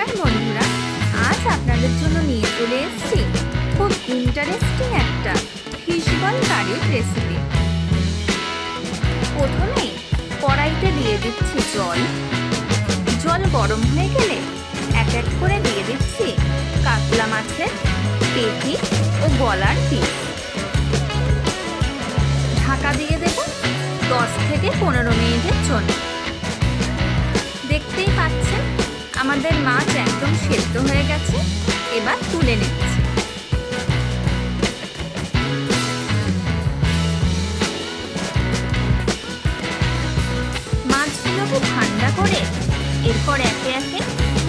নমস্কার বন্ধুরা, আজ আপনাদের জন্য নিয়ে চলে এসেছি খুব ইন্টারেস্টিং একটা ফিশ বল কারির রেসিপি প্রথমে কড়াইতে দিয়ে দিচ্ছি জল। জল গরম হয়ে গেলে এক এক করে দিয়ে দিচ্ছি কাতলা মাছের পেটি ও গলার পিস। ঢাকা দিয়ে দেব দশ থেকে পনেরো মিনিটের জন্য। দেখতেই পাচ্ছেন আমাদের মাছ একদম সেদ্ধ হয়ে গেছে, এবার তুলে নিচ্ছি। মাছগুলোকে ঠান্ডা করে এরপর একে একে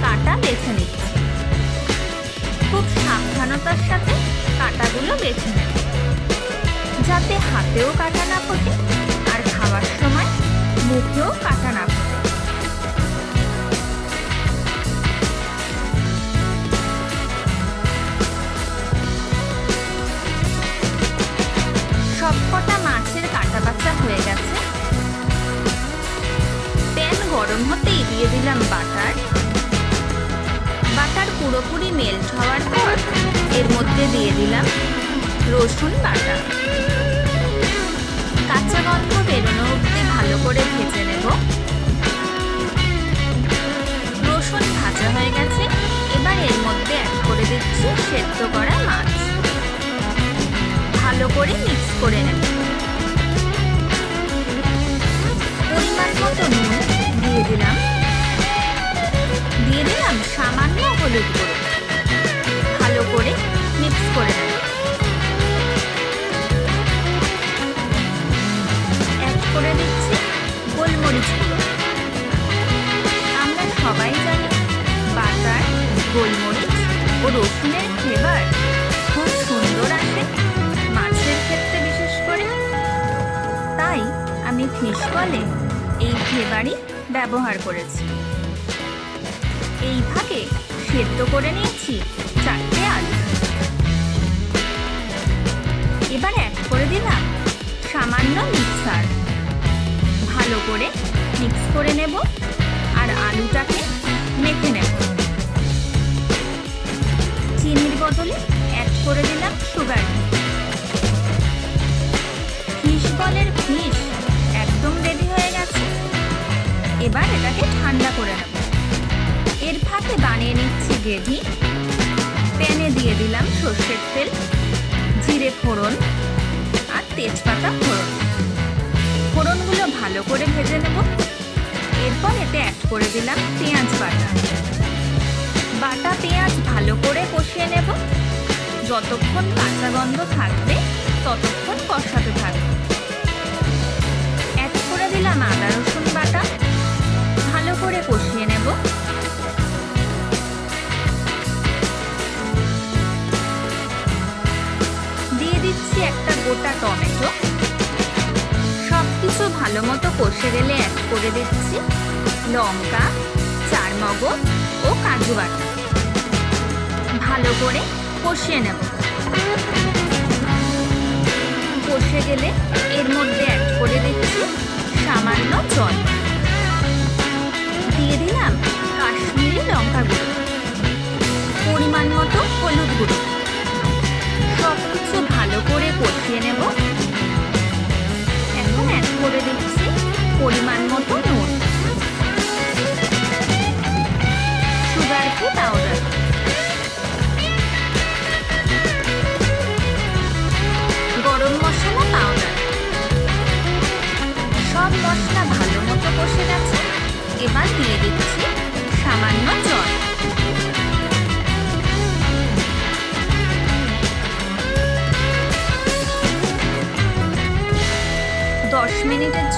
কাটা বেছে নিচ্ছি। খুব সাবধানতার সাথে কাটাগুলো বেছে নেব। যাতে হাতেও কাটা না ফোটে আর খাওয়ার সময় মুখেও কাটা না হতেই দিয়ে দিলাম বাটার। বাটার পুরোপুরি মেল্ট হওয়ার পর এর মধ্যে দিয়ে দিলাম রসুন বাটা। কাঁচা গন্ধ বেরোনো অবধি ভালো করে ভেজে নেব। রসুন ভাজা হয়ে গেছে। এবার এর মধ্যে অ্যাড করে দিচ্ছি সেদ্ধ করা মাছ। ভালো করে মিক্স করে নেব। দিলাম। দিয়ে দিলাম সামান্য হলুদ গুঁড়ো। ভালো করে মিক্স করে নেব। অ্যাড করে দিচ্ছি গোলমরিচ আমরা সবাই জানি বাটার, গোলমরিচ ও রসুনের ফ্লেভার খুব সুন্দর আসে মাছের ক্ষেত্রে বিশেষ করে। তাই আমি ফিশ বলে এই ফ্লেভারই ব্যবহার করেছি। এই ভাগে সেদ্ধ করে নিয়েছি চারটে আলু। এবার অ্যাড করে দিলাম সামান্য মিক্সার। ভালো করে মিক্স করে নেব আর আলুটাকে মেখে নেব। চিনির বদলে অ্যাড করে দিলাম গ্রেভি প্যানে দিয়ে দিলাম সর্ষের তেল, জিরে ফোড়ন আর তেজপাতা ফোড়ন। ফোড়নগুলো ভালো করে ভেজে নেব। এরপর এতে অ্যাড করে দিলাম পেঁয়াজ বাটা। বাটা, পেঁয়াজ ভালো করে কষিয়ে নেব। যতক্ষণ কাঁচা গন্ধ থাকবে, ততক্ষণ কষাতে থাকবে। ভালো মতো কষে গেলে অ্যাড করে দিচ্ছি। লঙ্কা চার মগজ ও কাজু বাটা। ভালো করে কষিয়ে নেব। কষে গেলে এর মধ্যে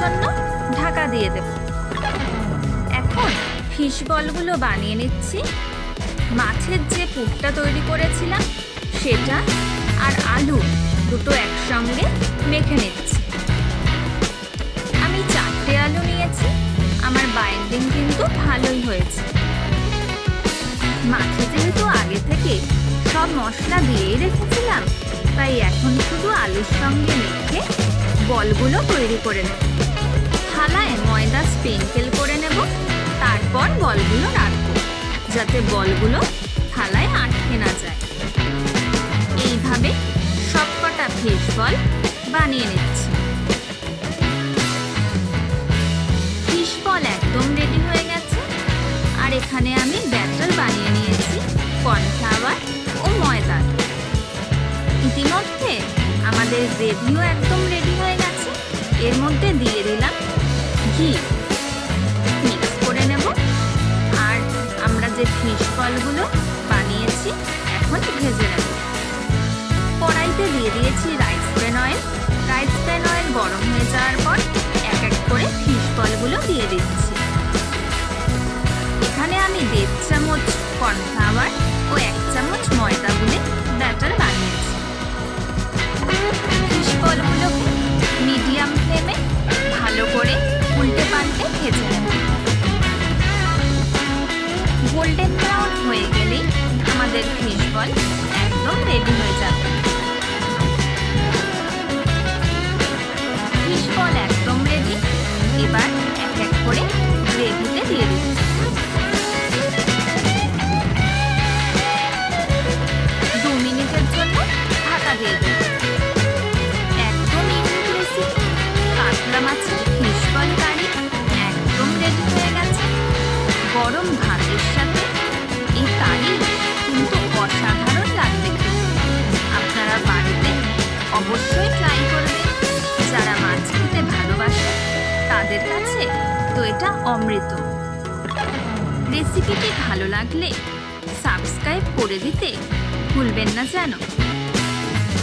জন্য ঢাকা দিয়ে দেব। এখন ফিশ বলগুলো বানিয়ে নিচ্ছি। মাছের যে পুরটা তৈরি করেছিলাম, সেটা আর আলু দুটো একসঙ্গে মেখে নিচ্ছি। আমি চারটে আলু নিয়েছি, আমার বাইন্ডিং কিন্তু ভালোই হয়েছে। মাছে যেহেতু আগে থেকে সব মশলা দিয়েই রেখেছিলাম, তাই এখন শুধু আলুর সঙ্গে মেখে বলগুলো তৈরি করে নেব। থালায় ময়দা স্প্রিঙ্কেল করে নেব, তারপর বলগুলো রাখব যাতে বলগুলো থালায় আটকে না যায়। এইভাবে সবকটা ফিশ বল বানিয়ে নিচ্ছি। ফিশ বল একদম রেডি হয়ে গেছে, আর এখানে আমি ব্যাটার বানিয়ে নিয়েছি, কর্নফ্লাওয়ার ও ময়দার ইতিমধ্যে আমাদের গ্রেভিও একদম রেডি হয়ে গেছে, এর মধ্যে দিয়ে দিলাম ঘি। মিক্স করে নেব। আর আমরা যে ফিশ ফলগুলো বানিয়েছি, এখন ভেজে নেব। কড়াইতে দিয়ে দিয়েছি rice bran oil. Rice bran oil গরম হয়ে যাওয়ার পর এক এক করে ফিশ ফলগুলো দিয়ে দিচ্ছি। এখানে আমি দেড় চামচ আমাদের ফিশ একদম রেডি হয়ে যাবে। ফিশ একদম রেডি এবার এক এক করে গ্রেভিতে দিয়ে দিচ্ছি। দু মিনিটের জন্য ঢাকা দিয়ে দেব একদম ইউনিক রেসিপি কাতলা মাছের ফিশ বল একদম রেডি হয়ে গেছে। গরম ভাতের সাথে তো এটা অমৃত। রেসিপিটি ভালো লাগলে সাবস্ক্রাইব করে দিতে ভুলবেন না যেন।